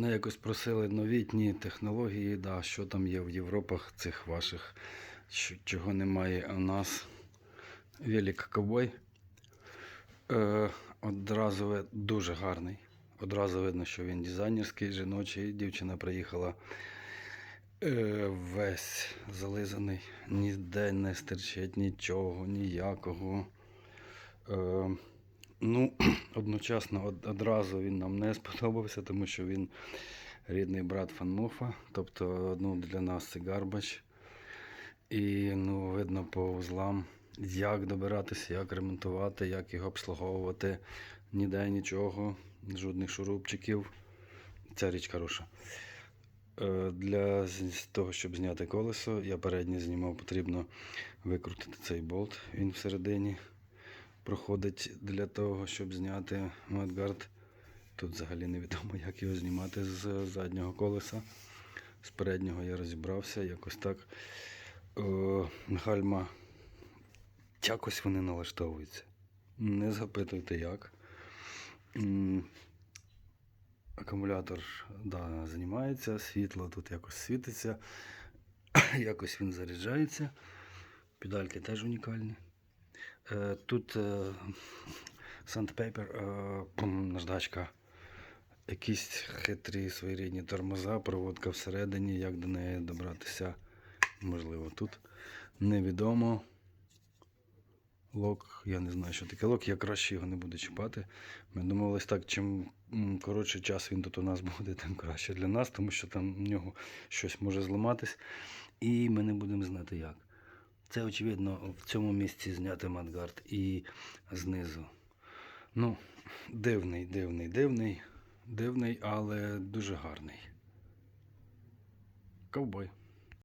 Мене якось просили новітні технології, да, що там є в Європах цих ваших, чого немає у нас. Велик ковбой. Е, одразу дуже гарний. Одразу видно, що він дизайнерський, жіночий. Дівчина приїхала е, весь зализаний, ніде не стирчить нічого, ніякого. Е, ну, одночасно одразу він нам не сподобався, тому що він рідний брат Фанмуфа. Тобто, ну, для нас це гарбач. І ну, видно по узлам, як добиратися, як ремонтувати, як його обслуговувати. Ніде нічого, жодних шурупчиків. Ця річ хороша. Е, Для того, щоб зняти колесо, я переднє знімав, потрібно викрутити цей болт. Він всередині проходить для того, щоб зняти мадгард. Тут взагалі невідомо, як його знімати з заднього колеса. З переднього я розібрався, якось так. Е, Гальма. Якось вони налаштовуються. Не запитуйте як. Акумулятор да, знімається, світло тут якось світиться, якось він заряджається. Педальки теж унікальні. Е, Тут е, Sandpaper, е, пум, наждачка, якісь хитрі своєрідні тормоза, проводка всередині, як до неї добратися, можливо, тут невідомо. Лок, я не знаю, що таке лок, я краще його не буду чіпати. Ми домовились так, чим коротший час він тут у нас буде, тим краще для нас, тому що там в нього щось може зламатись, і ми не будемо знати як. Це, очевидно, в цьому місці зняти мадгард і знизу. Ну, дивний, дивний, дивний, дивний, але дуже гарний. Ковбой.